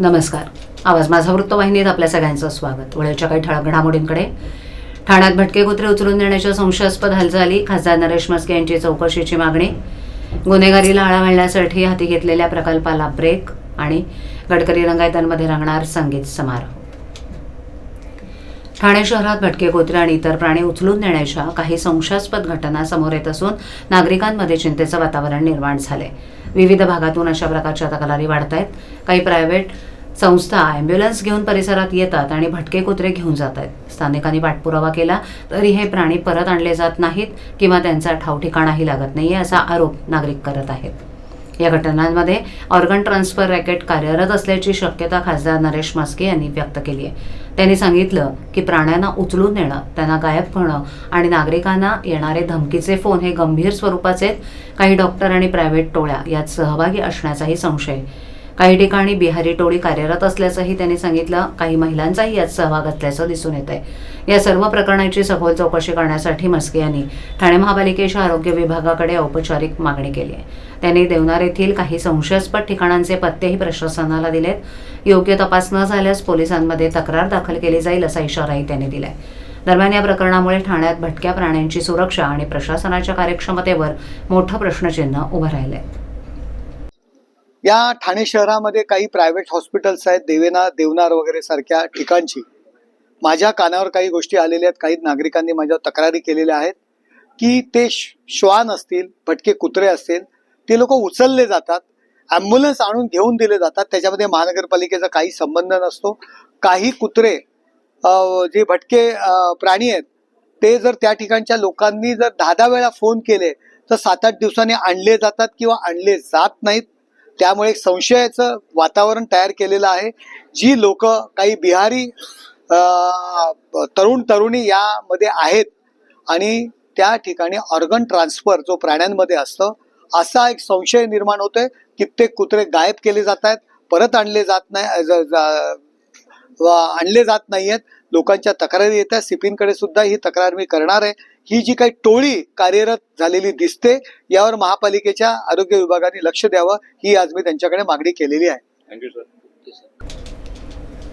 नमस्कार. आवाज माझा वृत्तवाहिनीत आपल्या सगळ्यांचं स्वागत. वेळेच्या काही ठळक घडामोडींकडे. ठाण्यात भटके कुत्रे उचलून देण्याच्या संशयास्पद हालचाली खासदार नरेश मस्के यांची चौकशीची मागणी गुन्हेगारीला आळा घालण्यासाठी हाती घेतलेल्या प्रकल्पाला ब्रेक आणि गडकरी रंगायतांमध्ये रंगणार संगीत समारोह. ठाणे शहरात भटके कुत्रे आणि इतर प्राणी उचलून नेण्याच्या काही संशयास्पद घटना समोर येत असून नागरिकांमध्ये चिंतेचं वातावरण निर्माण झालंय. विविध भागातून अशा प्रकारच्या तक्रारी वाढत आहेत काही प्रायव्हेट संस्था ॲम्ब्युलन्स घेऊन परिसरात येतात आणि भटके कुत्रे घेऊन जात आहेत स्थानिकांनी पाठपुरावा केला तरी हे प्राणी परत आणले जात नाहीत किंवा त्यांचा ठाव ठिकाणाही लागत नाहीये असा आरोप नागरिक करत आहेत. या घटनांमध्ये ऑर्गन ट्रान्सफर रॅकेट कार्यरत असल्याची शक्यता खासदार नरेश म्हस्के यांनी व्यक्त केली आहे त्यांनी सांगितलं की प्राण्यांना उचलून नेणं त्यांना गायब होणं आणि नागरिकांना येणारे धमकीचे फोन हे गंभीर स्वरूपाचे आहेत. काही डॉक्टर आणि प्रायव्हेट टोळ्या यात सहभागी असण्याचाही संशय काही ठिकाणी बिहारी टोळी कार्यरत असल्याचंही त्यांनी सांगितलं. काही महिलांचाही यात सहभाग असल्याचं दिसून येत आहे या सर्व प्रकरणाची सखोल चौकशी करण्यासाठी म्हस्के यांनी ठाणे महापालिकेच्या आरोग्य विभागाकडे औपचारिक मागणी केली आहे. त्यांनी देवनार येथील काही संशयास्पद ठिकाणांचे पत्तेही प्रशासनाला दिलेत. योग्य तपास न झाल्यास पोलिसांमध्ये तक्रार दाखल केली जाईल असा इशाराही त्यांनी दिलाय. दरम्यान या प्रकरणामुळे ठाण्यात भटक्या प्राण्यांची सुरक्षा आणि प्रशासनाच्या कार्यक्षमतेवर मोठं प्रश्नचिन्ह उभं राहिलंय. या ठाणे शहरामध्ये काही प्रायव्हेट हॉस्पिटल्स आहेत देवेना देवनार वगैरे सारख्या ठिकाणची. माझ्या कानावर काही गोष्टी आलेल्या आहेत काही नागरिकांनी माझ्या तक्रारी केलेल्या आहेत की ते श्वान असतील भटके कुत्रे असतील ते लोक उचलले जातात ॲम्ब्युलन्स आणून घेऊन दिले जातात त्याच्यामध्ये महानगरपालिकेचा काही संबंध नसतो. काही कुत्रे जे भटके प्राणी आहेत ते जर त्या ठिकाणच्या लोकांनी जर दहा दहा वेळा फोन केले तर सात आठ दिवसांनी आणले जातात किंवा आणले जात नाहीत. त्यामुळे एक संशयाचं वातावरण तयार केलेलं आहे. जी लोक काही बिहारी तरुण तरुणी यामध्ये आहेत आणि त्या ठिकाणी ऑर्गन ट्रान्सफर जो प्राण्यांमध्ये असतं असा एक संशय निर्माण होतोय कित्येक कुत्रे गायब केले जात आहेत परत आणले जात नाही ज- आणले जात नाहीयेत. लोकांच्या तक्रारी येतात सिपींकडे सुद्धा ही तक्रार मी करणार आहे. ही जी काही टोळी कार्यरत झालेली दिसते यावर महापालिकेच्या आरोग्य विभागाने लक्ष द्यावं ही आज मी त्यांच्याकडे मागणी केलेली आहे. थँक्यू सर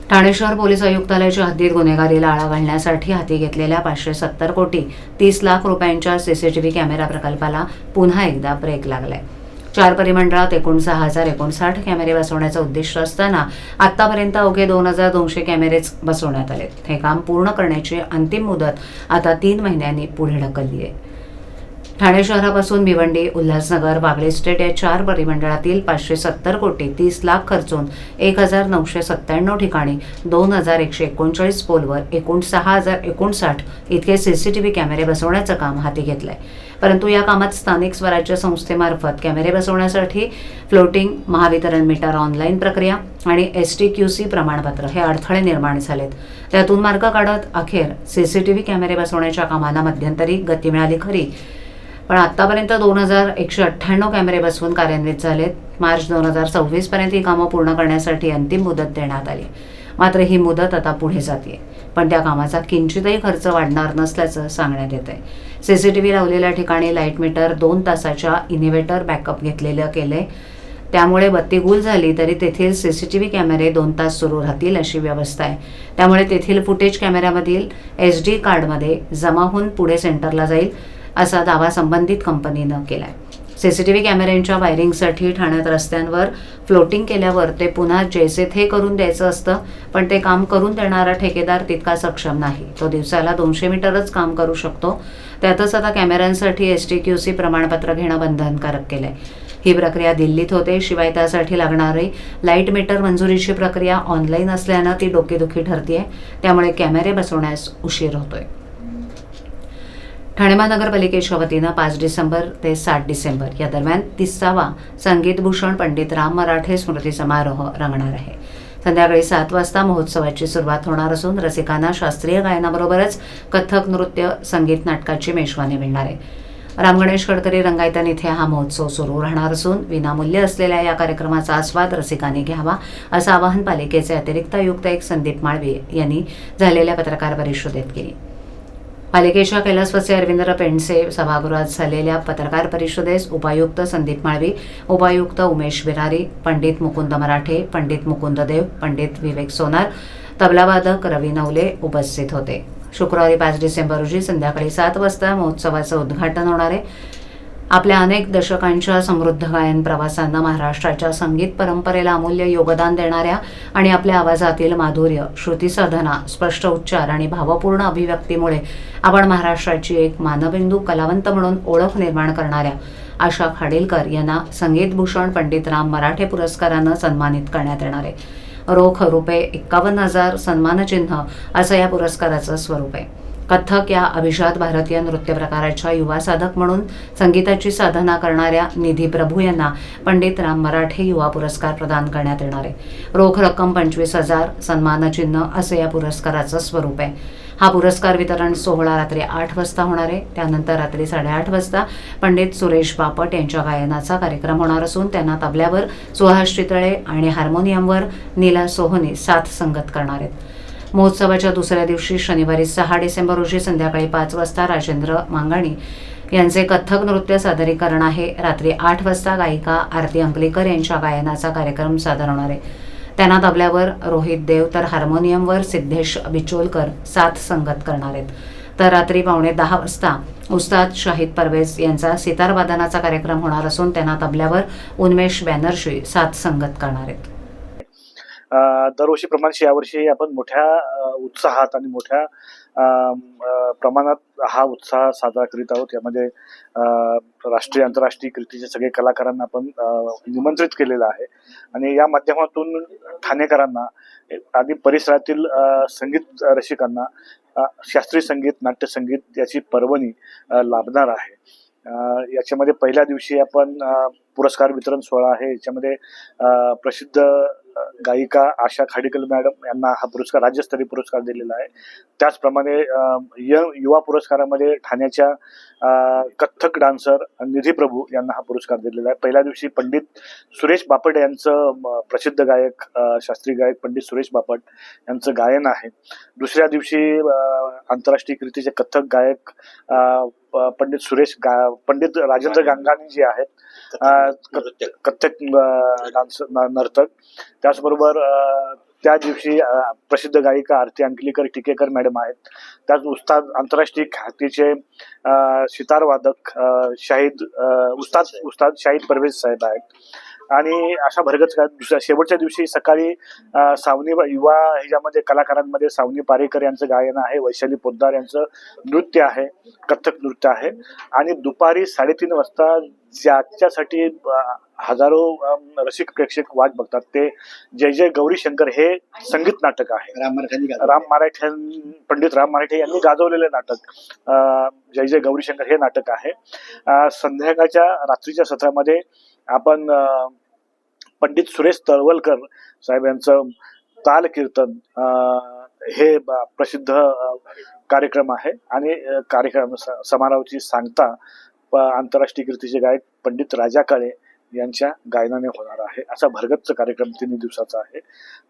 ठाणे शहर पोलीस आयुक्तालयाच्या हद्दीत गुन्हेगारीला आळा घालण्यासाठी हाती घेतलेल्या पाचशे सत्तर कोटी तीस लाख रुपयांच्या सीसीटीव्ही कॅमेरा प्रकल्पाला पुन्हा एकदा ब्रेक लागलाय. चार परिमंडळात एकूण सहा हजार एकोणसाठ कॅमेरे बसवण्याचं उद्दिष्ट असताना आतापर्यंत अवघे दोन हजार दोनशे कॅमेरेच बसवण्यात आले हे काम पूर्ण करण्याची अंतिम मुदत आता तीन महिन्यांनी पुढे ढकलली आहे. ठाणे शहरापासून भिवंडी उल्हासनगर बागळे स्टेट या चार परिमंडळातील पाचशे सत्तर कोटी तीस लाख खर्चून एक हजार नऊशे सत्त्याण्णव ठिकाणी दोन हजार एकशे एकोणचाळीस पोलवर एकूण सहा हजार एकोणसाठ इतके सीसीटीव्ही कॅमेरे बसवण्याचं काम हाती घेतलं आहे परंतु या कामात स्थानिक स्वराज्य संस्थेमार्फत कॅमेरे बसवण्यासाठी फ्लोटिंग महावितरण मीटर ऑनलाईन प्रक्रिया आणि एस टी क्यू सी प्रमाणपत्र हे अडथळे निर्माण झालेत. त्यातून मार्ग काढत अखेर सीसीटीव्ही कॅमेरे बसवण्याच्या कामाला मध्यंतरी गती मिळाली खरी. पण आत्तापर्यंत दोन हजार एकशे अठ्ठ्याण्णव कॅमेरे बसवून कार्यान्वित झालेत. मार्च दोन हजार सव्वीस पर्यंत ही कामं पूर्ण करण्यासाठी अंतिम मुदत देण्यात आली. मात्र ही मुदत आता पुढे जाते पण त्या कामाचा किंचितही खर्च वाढणार नसल्याचं सांगण्यात येत आहे सीसीटीव्ही लावलेल्या ठिकाणी लाइट मीटर दोन तासाच्या इनिव्हेटर बॅकअप घेतलेलं केलंय. त्यामुळे बत्ती गुल झाली तरी तेथील सी सी टी व्ही कॅमेरे दोन तास सुरू राहतील अशी व्यवस्था आहे. त्यामुळे तेथील फुटेज कॅमेऱ्यामधील एस डी कार्डमध्ये जमा होऊन पुढे सेंटरला जाईल असा दावा संबंधित कंपनीनं केला आहे केलाय सीसीटीव्ही कॅमेऱ्यांच्या वायरिंगसाठी ठाण्यात रस्त्यांवर फ्लोटिंग केल्यावर ते पुन्हा जैसे थे करून द्यायचं असतं पण ते काम करून देणारा ठेकेदार तितका सक्षम नाही. तो दिवसाला दोनशे मीटरच काम करू शकतो. त्यातच आता कॅमेऱ्यांसाठी एस टी क्यू सी प्रमाणपत्र घेणं बंधनकारक केलंय. ही प्रक्रिया दिल्लीत होते शिवाय त्यासाठी लागणारी लाइट मीटर मंजुरीची प्रक्रिया ऑनलाईन असल्यानं ती डोकेदुखी ठरतीये. त्यामुळे कॅमेरे बसवण्यास उशीर होतोय. ठाणे महानगरपालिकेच्या वतीनं पाच डिसेंबर ते सात डिसेंबर या दरम्यान तिसावा संगीतभूषण पंडित राम मराठे स्मृती समारोह रंगणार आहे. संध्याकाळी सात वाजता महोत्सवाची सुरुवात होणार असून रसिकांना शास्त्रीय गायनाबरोबरच कथक नृत्य संगीत नाटकाची मेजवानी मिळणार आहे. राम गणेश गडकरी रंगायतन इथे हा महोत्सव सुरू राहणार असून विनामूल्य असलेल्या या कार्यक्रमाचा आस्वाद रसिकांनी घ्यावा असं आवाहन पालिकेचे अतिरिक्त आयुक्त एक संदीप माळवी यांनी झालेल्या पत्रकार परिषदेत केली. पालिकेच्या कैलासवासी अरविंद्र पेंडसे सभागृहात झालेल्या पत्रकार परिषदेस उपायुक्त संदीप माळवी उपायुक्त उमेश बिरारी पंडित मुकुंद मराठे पंडित मुकुंद देव पंडित विवेक सोनार तबलावादक रवी नवले उपस्थित होते. शुक्रवारी पाच डिसेंबर रोजी संध्याकाळी सात वाजता महोत्सवाचं उद्घाटन होणार आहे. आपल्या अनेक दशकांच्या समृद्ध गायन प्रवासांना महाराष्ट्राच्या संगीत परंपरेला अमूल्य योगदान देणाऱ्या आणि आपल्या आवाजातील माधुर्य श्रुतीसाधना स्पष्ट उच्चार आणि भावपूर्ण अभिव्यक्तीमुळे आपण महाराष्ट्राची एक मानबिंदू कलावंत म्हणून ओळख निर्माण करणाऱ्या आशा खाडीलकर यांना संगीतभूषण पंडित राम मराठे पुरस्कारानं सन्मानित करण्यात येणार आहे. रोख रुपये एक्कावन्न हजार सन्मानचिन्ह असं या पुरस्काराचं स्वरूप आहे. कथ्थक या अभिजात भारतीय नृत्य प्रकाराच्या युवा साधक म्हणून संगीताची साधना करणाऱ्या निधी प्रभू यांना पंडित राम मराठे युवा पुरस्कार प्रदान करण्यात येणार आहे. रोख रक्कम पंचवीस हजार सन्मानचिन्ह असं या पुरस्काराचं स्वरूप आहे. हा पुरस्कार वितरण सोहळा रात्री आठ वाजता होणार आहे. त्यानंतर रात्री साडेआठ वाजता पंडित सुरेश बापट यांच्या गायनाचा कार्यक्रम होणार असून त्यांना तबल्यावर सुहास चितळे आणि हार्मोनियमवर नीला सोहनी साथ संगत करणार आहेत. महोत्सवाच्या दुसऱ्या दिवशी शनिवारी सहा डिसेंबर रोजी संध्याकाळी पाच वाजता राजेंद्र मांगाणी यांचे कथ्थक नृत्य सादरीकरण आहे. रात्री आठ वाजता गायिका आरती अंकलेकर यांच्या गायनाचा कार्यक्रम सादर होणार आहे. त्यांना तबल्यावर रोहित देव तर हार्मोनियमवर सिद्धेश बिचोलकर साथ संगत करणार आहेत. तर रात्री पावणे दहा वाजता उस्ताद शाहिद परवेज यांचा सितार वादनाचा कार्यक्रम होणार असून त्यांना तबल्यावर उन्मेष बॅनर्जी साथ संगत करणार आहेत. दरवर्षीप्रमाणे यावर्षी आपण मोठ्या उत्साहात आणि मोठ्या प्रमाणात हा उत्साह साजरा करीत आहोत. यामध्ये राष्ट्रीय आंतरराष्ट्रीय कृतीचे सगळे कलाकारांना आपण निमंत्रित केलेलं आहे. आणि या माध्यमातून ठाणेकरांना आणि परिसरातील संगीत रसिकांना शास्त्रीय संगीत नाट्यसंगीत याची पर्वणी लाभणार आहे. याच्यामध्ये पहिल्या दिवशी आपण पुरस्कार वितरण सोहळा आहे. याच्यामध्ये प्रसिद्ध गायिका आशा खाडीकल मॅडम यांना हा पुरस्कार राज्यस्तरीय पुरस्कार दिलेला आहे. त्याचप्रमाणे य- युवा पुरस्कारामध्ये ठाण्याच्या कथ्थक डान्सर निधी प्रभू यांना हा पुरस्कार दिलेला आहे. पहिल्या दिवशी पंडित सुरेश बापट यांचं म, प्रसिद्ध गायक शास्त्रीय गायक पंडित सुरेश बापट यांचं गायन आहे. दुसऱ्या दिवशी आंतरराष्ट्रीय कृतीचे कथ्थक गायक पंडित सुरेश पंडित राजेंद्र गांगानी जे आहेत कथ्थक नर्तक. त्याचबरोबर त्या दिवशी प्रसिद्ध गायिका आरती अंकलीकर टिकेकर मॅडम आहेत. त्याच उस्ताद आंतरराष्ट्रीय ख्यातीचे अ, सितार वादक अ, शाहिद उस्ताद उस्ताद शाहिद परवेज साहेब आहेत. आणि अशा भरगच दुसऱ्या शेवटच्या दिवशी सकाळी सावनी युवा ह्याच्यामध्ये कलाकारांमध्ये सावनी पारेकर यांचं गायन आहे वैशाली पोद्दार यांचं नृत्य आहे कथ्थक नृत्य आहे. आणि दुपारी साडेतीन वाजता ज्याच्यासाठी हजारो रसिक प्रेक्षक वाट बघतात ते जय जय गौरी शंकर हे संगीत नाटक आहे. राम मराठी पंडित राम मराठे यांनी गाजवलेले नाटक जय जय गौरी शंकर हे नाटक आहे. संध्याकाळच्या रात्रीच्या सत्रामध्ये आपण पंडित सुरेश तळवलकर साहेब यांचं ताल कीर्तन हे ब- प्रसिद्ध कार्यक्रम आहे. आणि कार्यक्रम समारोहाची सांगता आंतरराष्ट्रीय कीर्तीचे गायक पंडित राजा काळे यांच्या गायनाने होणार आहे. असा भरगच्च कार्यक्रम तिन्ही दिवसाचा आहे.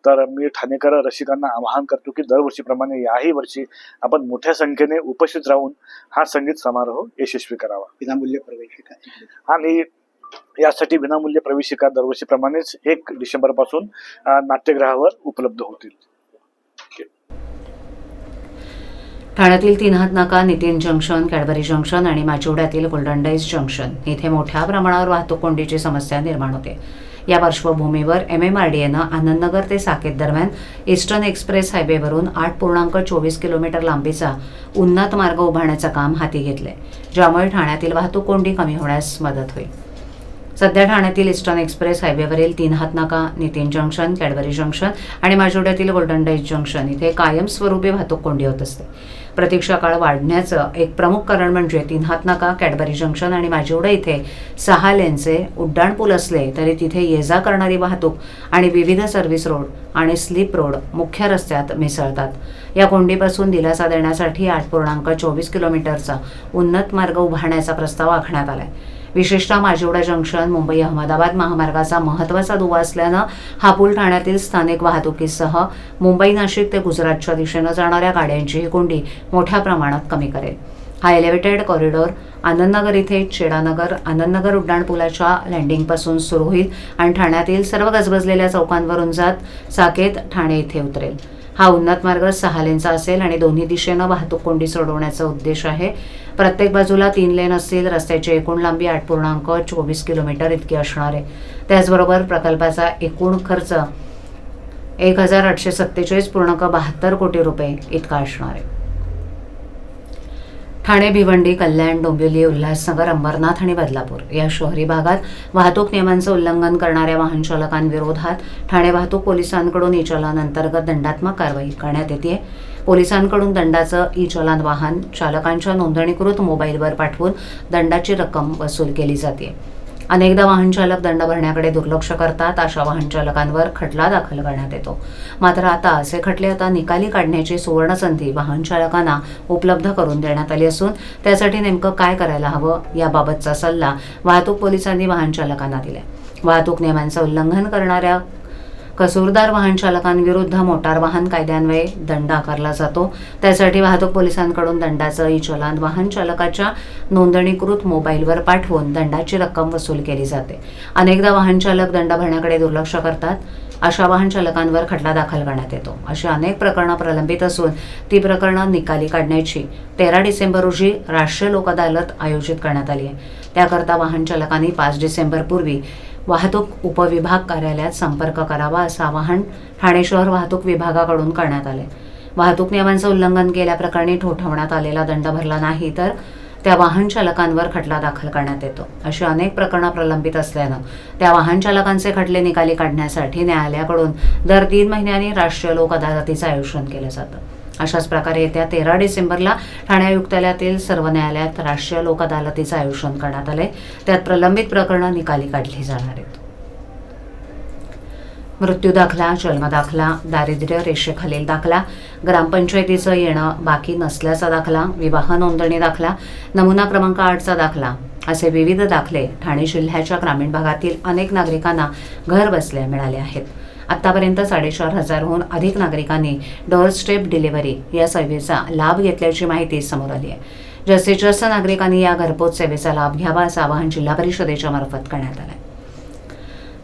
तर मी ठाणेकर रसिकांना आवाहन करतो की दरवर्षीप्रमाणे याही वर्षी आपण मोठ्या संख्येने उपस्थित राहून हा संगीत समारोह यशस्वी करावा. विनामूल्य प्रवेशिका. आणि यासाठी विनामूल्य प्रवेशिका दरवर्षीप्रमाणेच एक डिसेंबरपासून नाट्यगृहावर उपलब्ध होतील. ठाण्यातील तीनहात नाका नितीन जंक्शन कॅडबरी जंक्शन आणि माचिवड्यातील गोल्डन डाईज जंक्शन इथे मोठ्या प्रमाणावर वाहतूक कोंडीची समस्या निर्माण होते. या पार्श्वभूमीवर एम एम आर डी एनं आनंदनगर ते साकेत दरम्यान ईस्टर्न एक्सप्रेस हायवेवरून आठ पूर्णांक चोवीस किलोमीटर लांबीचा उन्नत मार्ग उभारण्याचं काम हाती घेतलंय ज्यामुळे ठाण्यातील वाहतूक कोंडी कमी होण्यास मदत होईल. सध्या ठाण्यातील इस्टर्न एक्सप्रेस हायवेवरील तीन Hathnaka Nitin junction Cadbury junction आणि माजोड्यातील गोल्डन डाईज जंक्शन इथे कायमस्वरूपी वाहतूक कोंडी होत असते. प्रतीक्षा काळ वाढण्याचं एक प्रमुख कारण म्हणजे तीन हातनाका कॅडबरी जंक्शन आणि माजिवडा इथे सहा लेनचे उड्डाणपूल असले तरी तिथे ये जा करणारी वाहतूक आणि विविध सर्व्हिस रोड आणि स्लीप रोड मुख्य रस्त्यात मिसळतात. या कोंडीपासून दिलासा देण्यासाठी आठ पूर्णांक चोवीस किलोमीटरचा उन्नत मार्ग उभारण्याचा प्रस्ताव आखण्यात आलाय. विशेषतः माजिवडा जंक्शन मुंबई अहमदाबाद महामार्गाचा महत्त्वाचा दुवा असल्यानं हा पूल ठाण्यातील स्थानिक वाहतुकीसह मुंबई नाशिक ते गुजरातच्या दिशेनं जाणाऱ्या गाड्यांची ही कोंडी मोठ्या प्रमाणात कमी करेल. हा एलिव्हेटेड कॉरिडॉर आनंदनगर इथे चेडानगर आनंदनगर उड्डाणपुलाच्या लँडिंगपासून सुरू होईल आणि ठाण्यातील सर्व गजबजलेल्या चौकांवरून जात साकेत ठाणे इथे उतरेल. हा उन्नत मार्ग सहा लेनचा असेल आणि दोन्ही दिशेनं वाहतूक कोंडी सोडवण्याचा उद्देश आहे. प्रत्येक बाजूला तीन लेन असतील रस्त्याची एकूण लांबी आठ पूर्णांक चोवीस किलोमीटर इतकी असणार आहे. त्याचबरोबर प्रकल्पाचा एकूण खर्च एक हजार आठशे सत्तेचाळीस पूर्णांक बहात्तर कोटी रुपये इतका असणार आहे. ठाणे भिवंडी कल्याण डोंबिवली उल्हासनगर अंबरनाथ आणि बदलापूर या शहरी भागात वाहतूक नियमांचं उल्लंघन करणाऱ्या वाहन चालकांविरोधात ठाणे वाहतूक पोलिसांकडून ई चलन अंतर्गत दंडात्मक कारवाई करण्यात येते पोलिसांकडून दंडाचं ई चलन वाहन चालकांच्या नोंदणीकृत मोबाईलवर पाठवून दंडाची रक्कम वसूल केली जाते अनेकदा वाहनचालक दंड भरण्याकडे दुर्लक्ष करतात अशा वाहनचालकांवर खटला दाखल करण्यात येतो. मात्र आता असे खटले आता निकाली काढण्याची सुवर्णसंधी वाहनचालकांना उपलब्ध करून देण्यात आली असून त्यासाठी नेमकं काय करायला हवं याबाबतचा सल्ला वाहतूक पोलिसांनी वाहनचालकांना दिला वाहतूक नियमांचं उल्लंघन करणाऱ्या कसूरदार वाहन चालकांविरुद्ध मोटार वाहन कायद्यान्वये दंड आकारला जातो. त्यासाठी वाहतूक पोलिसांकडून दंडाचं ई चलान वाहन चालकाच्या नोंदणीकृत मोबाईलवर पाठवून दंडाची रक्कम वसूल केली जाते. अनेकदा वाहन चालक दंड भरण्याकडे दुर्लक्ष करतात. अशा वाहन चालकांवर खटला दाखल करण्यात येतो. अशी अनेक प्रकरणं प्रलंबित असून ती प्रकरणं निकाली काढण्याची तेरा डिसेंबर रोजी राष्ट्रीय लोक अदालत आयोजित करण्यात आली आहे. त्याकरता वाहन चालकांनी पाच डिसेंबरपूर्वी वाहतूक उपविभाग कार्यालयात संपर्क करावा असं आवाहन ठाणे शहर वाहतूक विभागाकडून करण्यात आले. वाहतूक नियमांचं उल्लंघन केल्याप्रकरणी ठोठवण्यात आलेला दंड भरला नाही तर त्या वाहन चालकांवर खटला दाखल करण्यात येतो. अशी अनेक प्रकरणं प्रलंबित असल्यानं त्या वाहन चालकांचे खटले निकाली काढण्यासाठी न्यायालयाकडून दर तीन महिन्यांनी राष्ट्रीय लोक अदालतीचं आयोजन केलं जातं. अशाच प्रकारे येत्या तेरा डिसेंबरला ठाणे आयुक्तालयातील सर्व न्यायालयात राष्ट्रीय लोक अदालतीचं आयोजन करण्यात आलंय. त्यात प्रलंबित प्रकरणं निकाली काढली जाणार आहेत. मृत्यू दाखला जन्म दाखला दारिद्र्य रेषेखालील दाखला ग्रामपंचायतीचं येणं बाकी नसल्याचा दाखला विवाह नोंदणी दाखला नमुना क्रमांक आठचा दाखला असे विविध दाखले ठाणे जिल्ह्याच्या ग्रामीण भागातील अनेक नागरिकांना घर बसल्या मिळाले आहेत. आतापर्यंत साडेचार हजारहून अधिक नागरिकांनी डोअरस्टेप डिलिव्हरी या सेवेचा लाभ घेतल्याची माहिती समोर आली आहे. जास्तीत जास्त नागरिकांनी या घरपोच सेवेचा लाभ घ्यावा असं आवाहन जिल्हा परिषदेच्या मार्फत करण्यात आलं आहे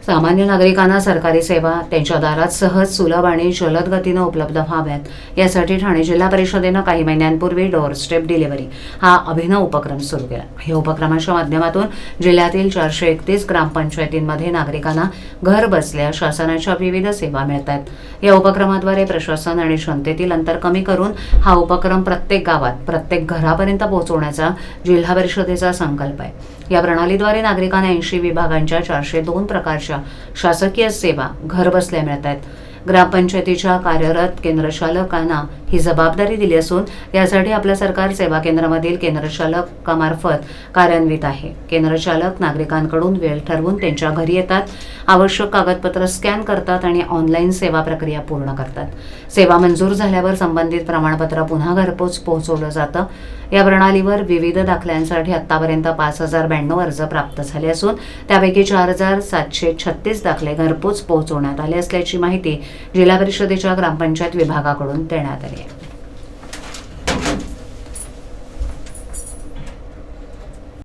सामान्य नागरिकांना सरकारी सेवा त्यांच्या दारात सहज सुलभ आणि जलद गतीनं उपलब्ध व्हाव्यात. यासाठी ठाणे जिल्हा परिषदेनं काही महिन्यांपूर्वी डोअर स्टेप डिलिव्हरी हा अभिनव उपक्रम सुरू केला. या उपक्रमाच्या माध्यमातून जिल्ह्यातील चारशे एकतीस ग्रामपंचायतींमध्ये नागरिकांना घर बसल्या शासनाच्या विविध सेवा मिळत आहेत या उपक्रमाद्वारे प्रशासन आणि जनतेतील अंतर कमी करून हा उपक्रम प्रत्येक गावात प्रत्येक घरापर्यंत पोहोचवण्याचा जिल्हा परिषदेचा संकल्प आहे. या प्रणालीद्वारे नागरिकांना ऐंशी विभागांच्या चारशे दोन प्रकारच्या शासकीय सेवा घरबसल्या मिळत आहेत. ग्रामपंचायतीच्या कार्यरत केंद्रचालकांना ही जबाबदारी दिली असून यासाठी आपलं सरकार सेवा केंद्रामधील केंद्रचालकामार्फत कार्यान्वित आहे. केंद्रचालक नागरिकांकडून वेळ ठरवून त्यांच्या घरी येतात आवश्यक कागदपत्र स्कॅन करतात आणि ऑनलाईन सेवा प्रक्रिया पूर्ण करतात. सेवा मंजूर झाल्यावर संबंधित प्रमाणपत्र पुन्हा घरपोच पोहोचवलं जातं. या प्रणालीवर विविध दाखल्यांसाठी आतापर्यंत पाच हजार ब्याण्णव अर्ज प्राप्त झाले असून त्यापैकी चार हजार सातशे छत्तीस दाखले घरपोच पोहोचवण्यात आले असल्याची माहिती जिल्हा परिषदेच्या ग्रामपंचायत विभागाकडून देण्यात आली.